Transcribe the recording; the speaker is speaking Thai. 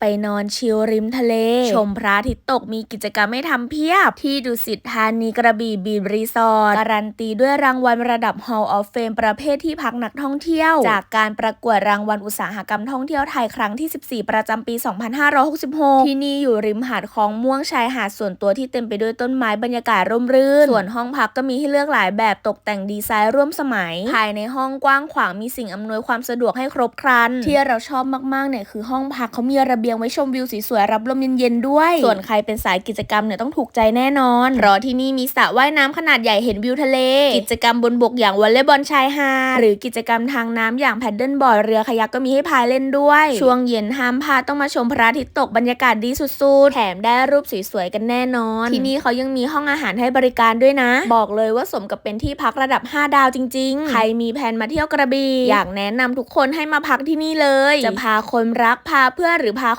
ไปนอนชิลริมทะเล ชมพระอาทิตย์ตกมีกิจกรรมให้ทำเพียบ ที่ดุสิตธานีกระบี่บีบรีสอร์ทการันตีด้วยรางวัลระดับ Hall of Fame ประเภทที่พักนักท่องเที่ยว จากการประกวดรางวัลอุตสาหกรรมท่องเที่ยวไทยครั้งที่ 14 ประจำปี 2566 ที่นี่อยู่ริมหาดคลองม่วงชายหาดส่วนตัวที่เต็มไปด้วยต้นไม้บรรยากาศร่มรื่น ส่วนห้องพักก็มีให้เลือกหลายแบบตกแต่งดีไซน์ร่วมสมัย ภายในห้องกว้างขวางมีสิ่งอำนวยความสะดวกให้ครบครันที่เราชอบมากๆเนี่ยคือห้องพักเขามีระเบียงไว้ชมวิวสวยๆรับลมเย็นๆด้วย ส่วนใครเป็นสายกิจกรรมเนี่ยต้องถูกใจแน่นอนเพราะที่นี่มีสระว่ายน้ำขนาดใหญ่เห็นวิวทะเล กิจกรรมบนบกอย่างวอลเลย์บอลชายหาดหรือกิจกรรมทางน้ำอย่างแพดเดิลบอร์ดเรือคายักก็มีให้พายเล่นด้วย ช่วงเย็นห้ามพลาดต้องมาชมพระอาทิตย์ตกบรรยากาศดีสุดๆ แถมได้รูปสวยๆกันแน่นอน ที่นี่เขายังมีห้องอาหารให้บริการด้วยนะ บอกเลยว่าสมกับเป็นที่พักระดับ 5 ดาวจริง ๆ ใครมีแผนมาเที่ยวกระบี่อยากแนะนำทุกคนให้มาพักที่นี่เลย จะพาคนรักพาเพื่อนหรือพา